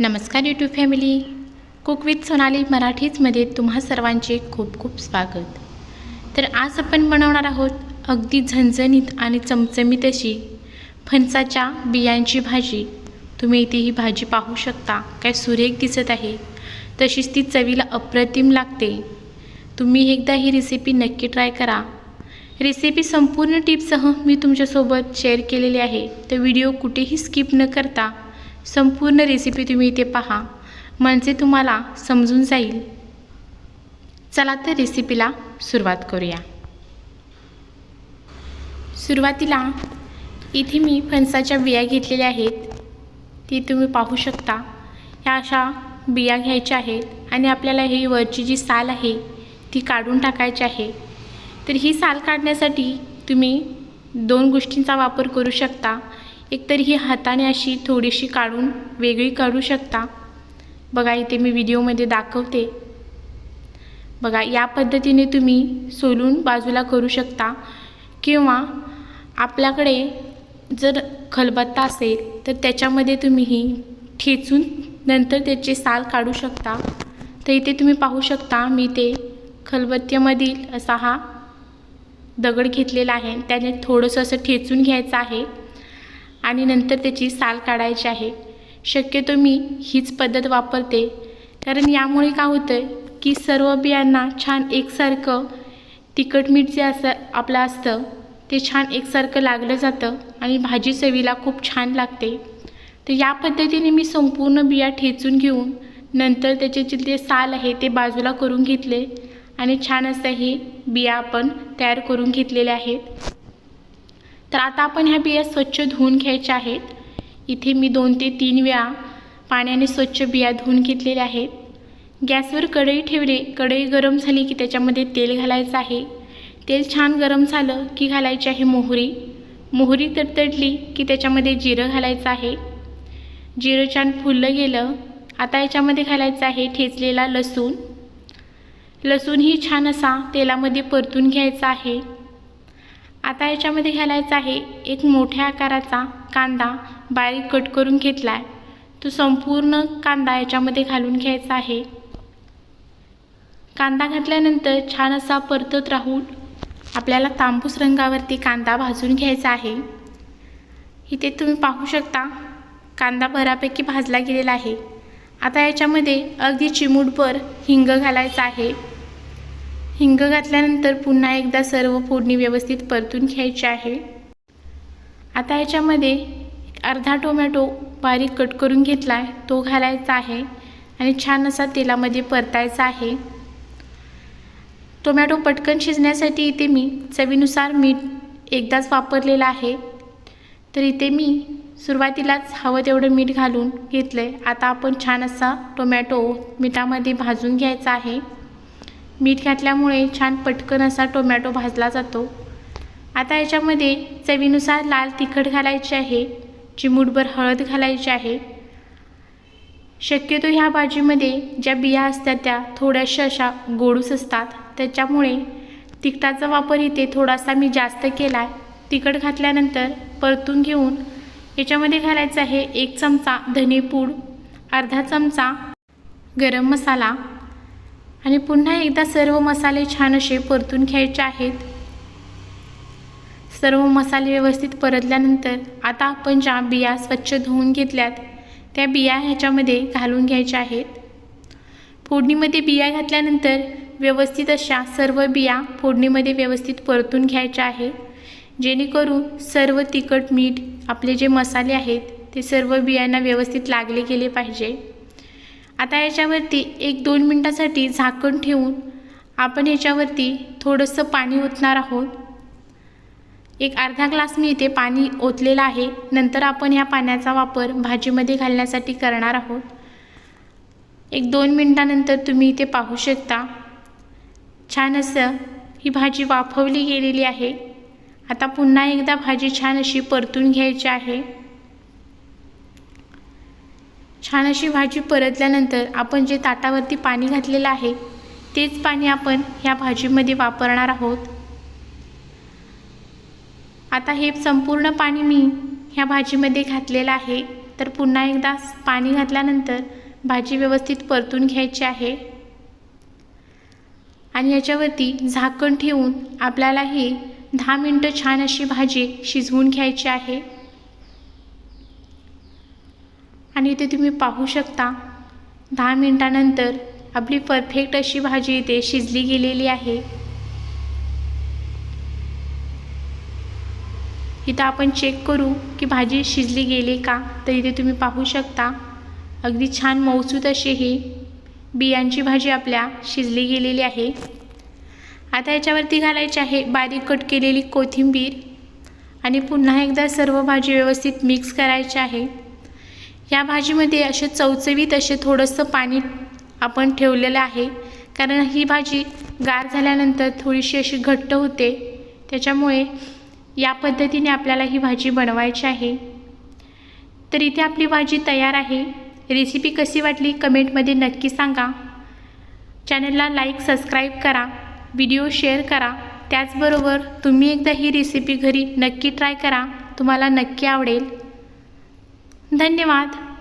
नमस्कार YouTube family cook with Sonali मराठीचमध्ये तुम्हा सर्वांचे खूप खूप स्वागत. तर आज आपण बनवणार आहोत अगदी झणझणीत आणि चमचमीत अशी फणसाच्या बियांची भाजी. तुम्ही इथे ही भाजी पाहू शकता काय सुरेख दिसत आहे. तशीच ती चवीला अप्रतिम लागते. तुम्ही एकदा ही रेसिपी नक्की ट्राय करा. रेसिपी संपूर्ण टिप्ससह मी तुमच्यासोबत शेअर केलेली आहे. तर व्हिडिओ कुठेही स्किप न करता संपूर्ण रेसिपी तुम्ही इथे पहा. म्हणजे तुम्हाला समजून जाईल. चला तर रेसिपीला सुरुवात करूया. सुरुवातीला इथे मी फणसाच्या बिया घेतलेल्या आहेत. ती तुम्ही पाहू शकता. ह्या अशा बिया घ्यायच्या आहेत आणि आपल्याला ही वरची जी साल आहे ती काढून टाकायची आहे. तर ही साल काढण्यासाठी तुम्ही दोन गोष्टींचा वापर करू शकता. एकतर ही हाताने अशी थोडीशी काढून वेगळी काढू शकता. बघा इथे मी व्हिडिओमध्ये दाखवते. बघा या पद्धतीने तुम्ही सोलून बाजूला करू शकता. किंवा आपल्याकडे जर खलबत्ता असेल तर त्याच्यामध्ये तुम्ही ही ठेचून नंतर त्याचे साल काढू शकता. तर इथे तुम्ही पाहू शकता मी ते खलबत्त्यामधील असा हा दगड घेतलेला आहे. त्याने थोडंसं असं ठेचून घ्यायचं आहे. आणि नंतर त्याची साल काढायची आहे. शक्यतो मी हीच पद्धत वापरते. कारण यामुळे काय होतं की सर्व बियांना छान एकसारखं तिखट मीठ जे असं आपलं असतं ते छान एकसारखं लागलं जातं आणि भाजी चवीला खूप छान लागते. तर या पद्धतीने मी संपूर्ण बिया ठेचून घेऊन नंतर त्याचे जे ते साल आहे ते बाजूला करून घेतले आणि छान असं हे बिया आपण तयार करून घेतलेल्या आहेत. तर आता आपण ह्या बिया स्वच्छ धुवून घ्यायच्या आहेत. इथे मी दोन ते तीन वेळा पाण्याने स्वच्छ बिया धुवून घेतलेल्या आहेत. गॅसवर कढई ठेवले कढई गरम झाली की त्याच्यामध्ये तेल घालायचं आहे. तेल छान गरम झालं की घालायची आहे मोहरी. मोहरी तडतडली की त्याच्यामध्ये जिरं घालायचं आहे. जिरं छान फुललं गेलं आता याच्यामध्ये घालायचं आहे ठेचलेला लसूण. लसूणही छान असा तेलामध्ये परतून घ्यायचा आहे. आता याच्यामध्ये घालायचा आहे एक मोठ्या आकाराचा कांदा बारीक कट करून घेतला आहे तो संपूर्ण कांदा याच्यामध्ये घालून घ्यायचा आहे. कांदा घातल्यानंतर छान असा परतत राहून आपल्याला तांबूस रंगावरती कांदा भाजून घ्यायचा आहे. इथे तुम्ही पाहू शकता कांदा बऱ्यापैकी भाजला गेलेला आहे. आता याच्यामध्ये अगदी चिमूटभर हिंग घालायचं आहे. हिंग घातल्यानंतर पुन्हा एकदा सर्व फोडणी व्यवस्थित परतून घ्यायची आहे. आता याच्यामध्ये अर्धा टोमॅटो बारीक कट करून घेतला आहे तो घालायचा आहे आणि छान असा तेलामध्ये परतायचा आहे. टोमॅटो पटकन शिजण्यासाठी इथे मी चवीनुसार मीठ एकदाच वापरलेलं आहे. तर इथे मी सुरुवातीलाच हवं तेवढं मीठ घालून घेतलं आहे आता आपण छान असा टोमॅटो मिठामध्ये भाजून घ्यायचा आहे. मीठ घातल्यामुळे छान पटकन असा टोमॅटो भाजला जातो. आता याच्यामध्ये चवीनुसार लाल तिखट घालायचे आहे चिमूटभर हळद घालायची आहे. शक्यतो ह्या भाजीमध्ये ज्या बिया असतात त्या थोड्याशा अशा गोडूस असतात. त्याच्यामुळे तिखटाचा वापर इथे थोडासा मी जास्त केला आहे तिखट घातल्यानंतर परतून घेऊन याच्यामध्ये घालायचं आहे एक चमचा धनेपूड अर्धा चमचा गरम मसाला आणि पुन्हा एकदा सर्व मसाले छान असे परतून घ्यायचे आहेत. सर्व मसाले व्यवस्थित परतल्यानंतर आता आपण ज्या बिया स्वच्छ धुवून घेतल्यात त्या बिया ह्याच्यामध्ये घालून घ्यायच्या आहेत. फोडणीमध्ये बिया घातल्यानंतर व्यवस्थित अशा सर्व बिया फोडणीमध्ये व्यवस्थित परतून घ्यायच्या आहे जेणेकरून सर्व तिखट मीठ आपले जे मसाले आहेत ते सर्व बियांना व्यवस्थित लागले गेले पाहिजे. आता याच्यावरती एक दोन मिनटासाठी झाकण ठेवून आपण याच्यावरती थोडंसं पाणी ओतणार आहोत. एक अर्धा ग्लास मी इथे पाणी ओतलेलं आहे. नंतर आपण ह्या पाण्याचा वापर भाजीमध्ये घालण्यासाठी करणार आहोत. एक दोन मिनटानंतर तुम्ही इथे पाहू शकता. छान असं ही भाजी वाफवली गेलेली आहे. आता पुन्हा एकदा भाजी छान अशी परतून घ्यायची आहे. छान अशी भाजी परतल्यानंतर आपण जे ताटावरती पाणी घातलेलं आहे तेच पाणी आपण ह्या भाजीमध्ये वापरणार आहोत. आता हे संपूर्ण पाणी मी ह्या भाजीमध्ये घातलेलं आहे. तर पुन्हा एकदा पाणी घातल्यानंतर भाजी व्यवस्थित परतून घ्यायची आहे. आणि याच्यावरती झाकण ठेवून आपल्याला ही दहा मिनटं छान अशी भाजी शिजवून घ्यायची आहे. आणि इथे तुम्ही पाहू शकता दहा मिनटानंतर आपली परफेक्ट अशी भाजी इथे शिजली गेलेली आहे. इथं आपण चेक करू की भाजी शिजली गेली का? तर इथे तुम्ही पाहू शकता अगदी छान मौसूत अशी ही बियांची भाजी आपल्या शिजली गेलेली आहे. आता याच्यावरती घालायची आहे बारीक कट केलेली कोथिंबीर आणि पुन्हा एकदा सर्व भाजी व्यवस्थित मिक्स करायची आहे. या भाजीमध्ये असे चवचवीत असे थोडंसं पाणी आपण ठेवलेलं आहे. कारण ही भाजी गार झाल्यानंतर थोडीशी अशी घट्ट होते. त्याच्यामुळे या पद्धतीने आपल्याला ही भाजी बनवायची आहे. तर इथे आपली भाजी तयार आहे. रेसिपी कशी वाटली कमेंटमध्ये नक्की सांगा. चॅनलला लाईक सबस्क्राईब करा. व्हिडिओ शेअर करा. त्याचबरोबर तुम्ही एकदा ही रेसिपी घरी नक्की ट्राय करा. तुम्हाला नक्की आवडेल. धन्यवाद.